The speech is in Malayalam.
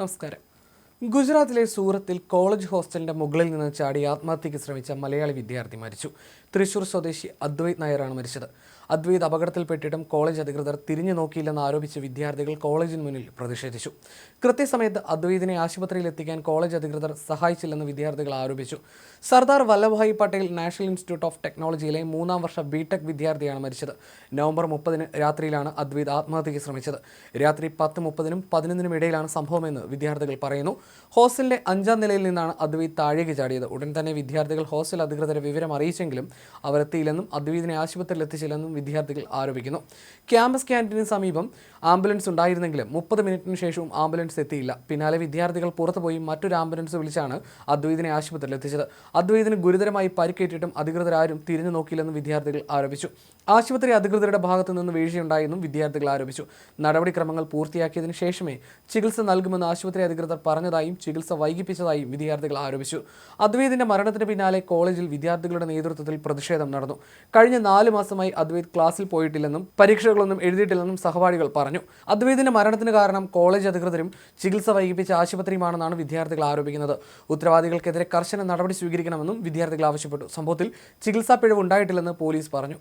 നമസ്കാരം ഗുജറാത്തിലെ സൂറത്തിൽ കോളേജ് ഹോസ്റ്റലിന്റെ മുകളിൽ നിന്ന് ചാടി ആത്മഹത്യയ്ക്ക് ശ്രമിച്ച മലയാളി വിദ്യാർത്ഥി മരിച്ചു. തൃശൂർ സ്വദേശി അദ്വൈത് നായരാണ് മരിച്ചത്. അദ്വൈത് അപകടത്തിൽപ്പെട്ടിട്ടും കോളേജ് അധികൃതർ തിരിഞ്ഞു നോക്കിയില്ലെന്ന് ആരോപിച്ച് വിദ്യാർത്ഥികൾ കോളേജിന് മുന്നിൽ പ്രതിഷേധിച്ചു. കൃത്യസമയത്ത് അദ്വൈതിനെ ആശുപത്രിയിൽ എത്തിക്കാൻ കോളേജ് അധികൃതർ സഹായിച്ചില്ലെന്ന് വിദ്യാർത്ഥികൾ ആരോപിച്ചു. Sardar Vallabhbhai Patel national institute of ടെക്നോളജിയിലെ മൂന്നാം വർഷ ബിടെക് വിദ്യാർത്ഥിയാണ് മരിച്ചത്. നവംബർ മുപ്പതിന് രാത്രിയിലാണ് അദ്വൈത് ആത്മഹത്യയ്ക്ക് ശ്രമിച്ചത്. രാത്രി പത്ത് മുപ്പതിനും പതിനൊന്നിനും ഇടയിലാണ് സംഭവമെന്ന് വിദ്യാർത്ഥികൾ പറയുന്നു. ഹോസ്റ്റലിന്റെ അഞ്ചാം നിലയിൽ നിന്നാണ് അദ്വൈത് താഴേക്ക് ചാടിയത്. ഉടൻ തന്നെ വിദ്യാർത്ഥികൾ ഹോസ്റ്റൽ അധികൃതരെ വിവരം അറിയിച്ചെങ്കിലും അവരെത്തിയില്ലെന്നും അദ്വൈതിനെ ആശുപത്രിയിൽ എത്തിച്ചില്ലെന്നും വിദ്യാർത്ഥികൾ ആരോപിക്കുന്നു. ക്യാമ്പസ് ക്യാന്റീന് സമീപം ആംബുലൻസ് ഉണ്ടായിരുന്നെങ്കിലും മുപ്പത് മിനിറ്റിന് ശേഷവും ആംബുലൻസ് എത്തിയില്ല. പിന്നാലെ വിദ്യാർത്ഥികൾ പുറത്തുപോയി മറ്റൊരു ആംബുലൻസ് വിളിച്ചാണ് അദ്വൈതിനെ ആശുപത്രിയിൽ എത്തിച്ചത്. അദ്വൈതിന് ഗുരുതരമായി പരിക്കേറ്റിട്ടും അധികൃതരാരും തിരിഞ്ഞു നോക്കിയില്ലെന്നും വിദ്യാർത്ഥികൾ ആരോപിച്ചു. ആശുപത്രി അധികൃതരുടെ ഭാഗത്തു നിന്ന് വീഴ്ചയുണ്ടായെന്നും വിദ്യാർത്ഥികൾ ആരോപിച്ചു. നടപടിക്രമങ്ങൾ പൂർത്തിയാക്കിയതിനു ശേഷമേ ചികിത്സ നൽകുമെന്ന് ആശുപത്രി അധികൃതർ പറഞ്ഞതായും ചികിത്സ വൈകിപ്പിച്ചതായും വിദ്യാർത്ഥികൾ ആരോപിച്ചു. അദ്വൈതിന്റെ മരണത്തിന് പിന്നാലെ കോളേജിൽ വിദ്യാർത്ഥികളുടെ നേതൃത്വത്തിൽ പ്രതിഷേധം നടന്നു. കഴിഞ്ഞ നാല് മാസമായി അദ്വൈത് ക്ലാസ്സിൽ പോയിട്ടില്ലെന്നും പരീക്ഷകളൊന്നും എഴുതിയിട്ടില്ലെന്നും സഹപാഠികൾ പറഞ്ഞു. അദ്വൈതിന്റെ മരണത്തിന് കാരണം കോളേജ് അധികൃതരും ചികിത്സ വൈകിപ്പിച്ച ആശുപത്രിയുമാണെന്നാണ് വിദ്യാർത്ഥികൾ ആരോപിക്കുന്നത്. ഉത്തരവാദികൾക്കെതിരെ കർശന നടപടി സ്വീകരിക്കണമെന്നും വിദ്യാർത്ഥികൾ ആവശ്യപ്പെട്ടു. സംഭവത്തിൽ ചികിത്സാ പിഴവ് ഉണ്ടായിട്ടില്ലെന്ന് പോലീസ് പറഞ്ഞു.